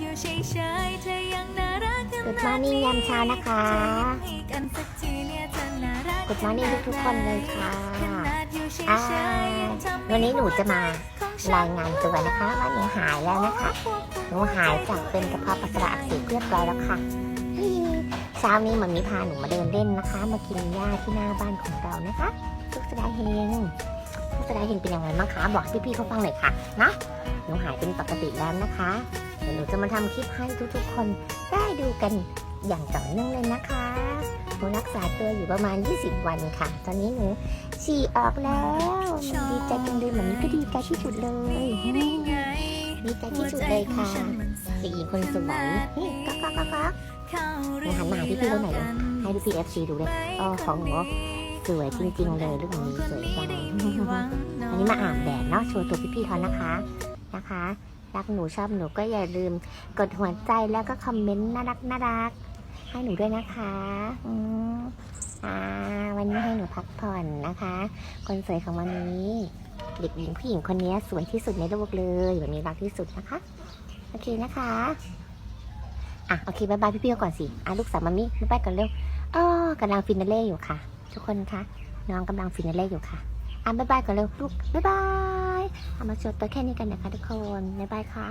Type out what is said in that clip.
อยู่เฉยๆเธอยังน่ารักขนาด Good morning ยามเช้านะคะจะยิ้มให้กันสักทีเนี่ยเธอน่ารัก Good morning ทุกๆคนเลยค่ะขนาดอยู่เฉยอ่าๆยังทำให้วันนี้หนูจะมาของฉัรายงานตัวนะคะว่าหนูหายแล้วนะคะ หนูหายจากเป็นกระเพาะปัสสาวะอักเสบเรียบร้อยแล้วค่ะเช้านี้มันมีพาหนูมาเดินเล่นนะคะ มากินหญ้าที่หน้าบ้านของเรานะคะทุกสดาเฮงทุกสดาเฮงเป็นยังไงบ้างคะ บอกให้พี่ๆเขาฟังหน่อยค่ะนะหนูหายเป็นปกติแล้วนะคะเดี๋ยวหนูจะมาทำคลิปให้ทุกๆ คนได้ดูกันอย่างต่อเนื่องเลยนะคะหนูรักษาตัวอยู่ประมาณ 20 วันค่ะ ตอนนี้หนูฉี่ออกแล้วดีใจจังเลยเหมือนนี้ก็ดีใจที่สุดเลยได้ไงดีใจที่สุดเลยค่ะเด็กหญิงคนสวยนี่ก็ก็ก็ก็เข้าหนูหันมาหาพี่ๆเขาหน่อยเลยให้พี่พี่เอฟซีดูเลยอ๋อของหนูสวยจริงๆเลยลูกหนี้สวยจังอันนี้มาอาบแดดเนาะโชว์ตัวพี่ๆเขานะคะนะคะ รักหนูชอบหนูก็อย่าลืม กดหัวใจแล้วก็คอมเมนต์น่ารักน่ารักให้หนูด้วยนะคะอืมอ่าวันนี้ให้หนูพักผ่อนนะคะ คนสวยของวันนี้ เด็กหญิงผู้หญิงคนนี้สวยที่สุดในโลกเลยแบบนี้รักที่สุดนะคะ โอเคนะคะอะโอเคบายบายพี่ๆก่อนสิอะลูกสาวมามิบายบายกันเร็วอ๋อกำลังฟินาเล่อยู่ค่ะ ทุกคนคะน้องกำลังฟินาเล่อยู่ค่ะ อะบายบายกันเร็วลูกบายบายเอามาชดตัวแค่นี้กันนะคะทุกคนบ๊ายบายค่ะ